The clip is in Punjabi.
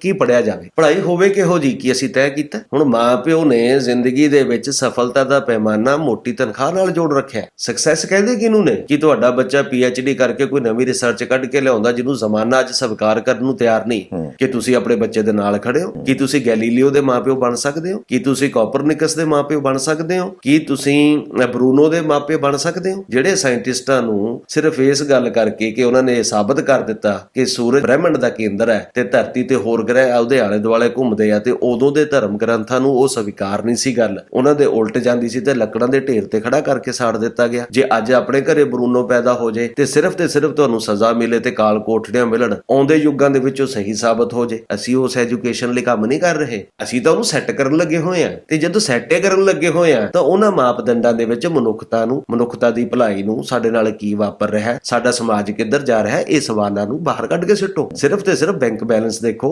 ਕੀ ਪੜਿਆ ਜਾਵੇ? ਪੜ੍ਹਾਈ ਹੋਵੇ ਕਿਹੋ ਜੀ ਕੀ ਅਸੀਂ ਤੈਅ ਕੀਤਾ? ਹੁਣ ਮਾਪਿਓ ਨੇ ਜ਼ਿੰਦਗੀ ਦੇ ਵਿੱਚ ਸਫਲਤਾ ਦਾ ਪੈਮਾਨਾ ਮੋਟੀ ਤਨਖਾਹ ਨਾਲ ਜੋੜ ਰੱਖਿਆ। ਸਕਸੈਸ ਕਹਿੰਦੇ ਕਿਹਨੂੰ ਨੇ? ਕਿ ਤੁਹਾਡਾ ਬੱਚਾ ਡੀ ਕਰਕੇ ਕੋਈ ਨਵੀਂ ਰਿਸਰਚ ਕੱਢ ਕੇ ਲਿਆਉਂਦਾ ਜਿਹਨੂੰ ਜ਼ਮਾਨਾ ਅੱਜ ਸਵੀਕਾਰ ਕਰਨ ਨੂੰ ਤਿਆਰ ਨਹੀਂ? ਕਿ ਤੁਸੀਂ ਆਪਣੇ ਬੱਚੇ ਦੇ ਨਾਲ ਖੜੇ ਹੋ? ਕੀ ਤੁਸੀਂ ਗੈਲੀਲੀਓ ਦੇ ਮਾਪਿਓ ਬਣ ਸਕਦੇ ਹੋ? ਕੀ ਤੁਸੀਂ ਕੋਪਰਨਿਕਸ ਦੇ ਮਾਪਿਓ ਬਣ ਸਕਦੇ ਹੋ? ਕੀ ਤੁਸੀਂ ਬਰੂਨੋ ਦੇ ਮਾਪਿਓ ਬਣ ਸਕਦੇ ਹੋ? ਜਿਹੜੇ ਸਾਇੰਟਿਸਟਾਂ ਨੂੰ ਸਿਰਫ ਇਸ ਗੱਲ ਕਰਕੇ ਕਿ ਉਹਨਾਂ ਨੇ ਇਹ ਸਾਬਤ ਕਰ ਦਿੱਤਾ ਕਿ ਸੂਰਜ ਬ੍ਰਹਿਮੰਡ ਦਾ ਕੇਂਦਰ ਹੈ ਤੇ ਧਰਤੀ ਤੇ ਹੋਰ ਗ੍ਰਹਿ ਉਹਦੇ ਆਲੇ ਦੁਆਲੇ ਘੁੰਮਦੇ ਆ ਤੇ ਉਦੋਂ ਦੇ ਧਰਮ ਗ੍ਰੰਥਾਂ ਨੂੰ ਉਹ ਸਵੀਕਾਰ ਨਹੀਂ ਸੀ ਗੱਲ। ਉਹਨਾਂ ਦੇ ਉਲਟ ਜਾਂਦੀ ਸੀ ਤੇ ਲੱਕੜਾਂ ਦੇ ਢੇਰ ਤੇ ਖੜਾ ਕਰਕੇ ਸਾੜ ਦਿੱਤਾ ਗਿਆ। ਜੇ ਅੱਜ ਆਪਣੇ ਘਰੇ ਬਰੂਨੋ ਪੈਦਾ ਹੋ ਜੇ ਤੇ ਸਿਰਫ ਤੇ ਸਿਰਫ ਤੁਹਾਨੂੰ ਸਜ਼ਾ ਮਿਲੇ ਤੇ ਕਾਲ ਕੋਠੜੀਆਂ ਮਿਲਣ, ਆਉਂਦੇ ਯੁੱਗਾਂ ਦੇ ਵਿੱਚ ਉਹ ਸਹੀ ਸਾਬਤ ਹੋ ਜੇ। ਅਸੀਂ ਉਸ ਐਜੂਕੇਸ਼ਨ ਲਈ ਕੰਮ ਨਹੀਂ ਕਰ ਰਹੇ। ਅਸੀਂ ਤਾਂ ਉਹਨੂੰ ਸੈੱਟ ਕਰਨ ਲੱਗੇ ਹੋਏ ਆ। ਤੇ ਜਦੋਂ ਸੈੱਟ ਕਰਨ ਲੱਗੇ ਹੋਏ ਆ, ਤਾਂ ਉਹਨਾਂ ਮਾਪਦੰਡਾਂ ਦੇ ਵਿੱਚ ਮਨੁੱਖਤਾ ਨੂੰ, ਮਨੁੱਖਤਾ ਦੀ ਭਲਾਈ ਨੂੰ ਸਾਡੇ ਨਾਲ ਕੀ ਵਾਪਰ ਰਿਹਾ ਹੈ? ਸਾਡਾ ਸਮਾਜ ਕਿੱਧਰ ਜਾ ਰਿਹਾ ਹੈ? ਇਹ ਸਵਾਲਾਂ ਨੂੰ ਬਾਹਰ ਕੱਢ ਕੇ ਸਿੱਟੋ। ਸਿਰਫ ਤੇ ਸਿਰਫ ਬੈਂਕ ਬੈਲੈਂਸ ਦੇਖੋ।